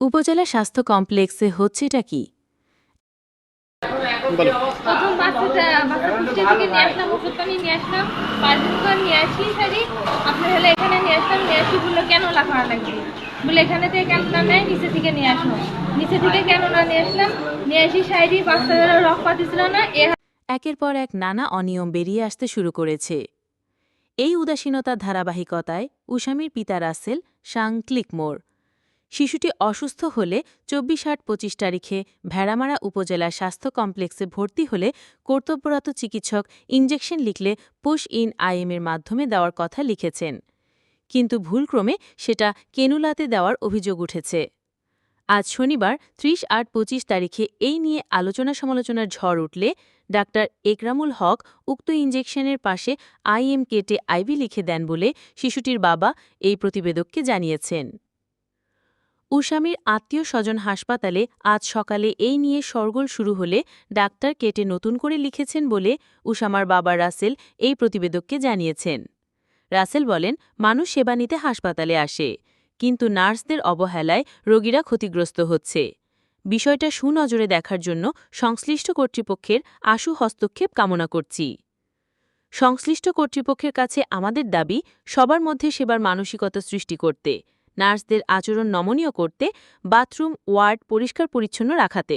উপজেলা স্বাস্থ্য কমপ্লেক্সে হচ্ছেটা কি? বলো। প্রথম বাচ্চাটা বাচ্চা পুষ্টি থেকে নিয়ে আসলাম ওষুধ পানি নিয়ে আসলাম পাঁচ নিয়ে আসি শাড়ি আপনার হলে এখানে নিয়ে আসলাম নিয়ে আসি বলল কেন লাফানো লাগবে? বলে এখানে থেকে কেন না নেয় নিচে থেকে নিয়ে আসলো নিচে থেকে কেন না নিয়ে আসলাম নিয়ে আসি শাড়ি বাচ্চাদের রক পাতিছিল না এ একের পর এক নানা অনিয়ম বেরিয়ে আসতে শুরু করেছে। এই উদাসীনতার ধারাবাহিকতায় উসামির পিতা রাসেল সাং ক্লিকমোর শিশুটি অসুস্থ হলে চব্বিশ আট পঁচিশ তারিখে ভেড়ামারা উপজেলা স্বাস্থ্য কমপ্লেক্সে ভর্তি হলে কর্তব্যরত চিকিৎসক ইঞ্জেকশন লিখলে পুশ ইন আইএমের মাধ্যমে দেওয়ার কথা লিখেছেন। কিন্তু ভুলক্রমে সেটা কেনুলাতে দেওয়ার অভিযোগ উঠেছে। আজ শনিবার ত্রিশ আট পঁচিশ তারিখে এই নিয়ে আলোচনা সমালোচনার ঝড় উঠলে ডাক্তার একরামুল হক উক্ত ইঞ্জেকশনের পাশে আইএম কেটে আইভি লিখে দেন বলে শিশুটির বাবা এই প্রতিবেদককে জানিয়েছেন। উসামির আত্মীয় স্বজন হাসপাতালে আজ সকালে এই নিয়ে সরগোল শুরু হলে ডাক্তার কেটে নতুন করে লিখেছেন বলে উসামার বাবা রাসেল এই প্রতিবেদককে জানিয়েছেন। রাসেল বলেন, মানুষ সেবা নিতে হাসপাতালে আসে, কিন্তু নার্সদের অবহেলায় রোগীরা ক্ষতিগ্রস্ত হচ্ছে। বিষয়টা সুনজরে দেখার জন্য সংশ্লিষ্ট কর্তৃপক্ষের আশু হস্তক্ষেপ কামনা করছি। সংশ্লিষ্ট কর্তৃপক্ষের কাছে আমাদের দাবি, সবার মধ্যে সেবার মানসিকতা সৃষ্টি করতে। নার্সদের আচরণ নমনীয় করতে বাথরুম ওয়ার্ড পরিষ্কার পরিচ্ছন্ন রাখাতে।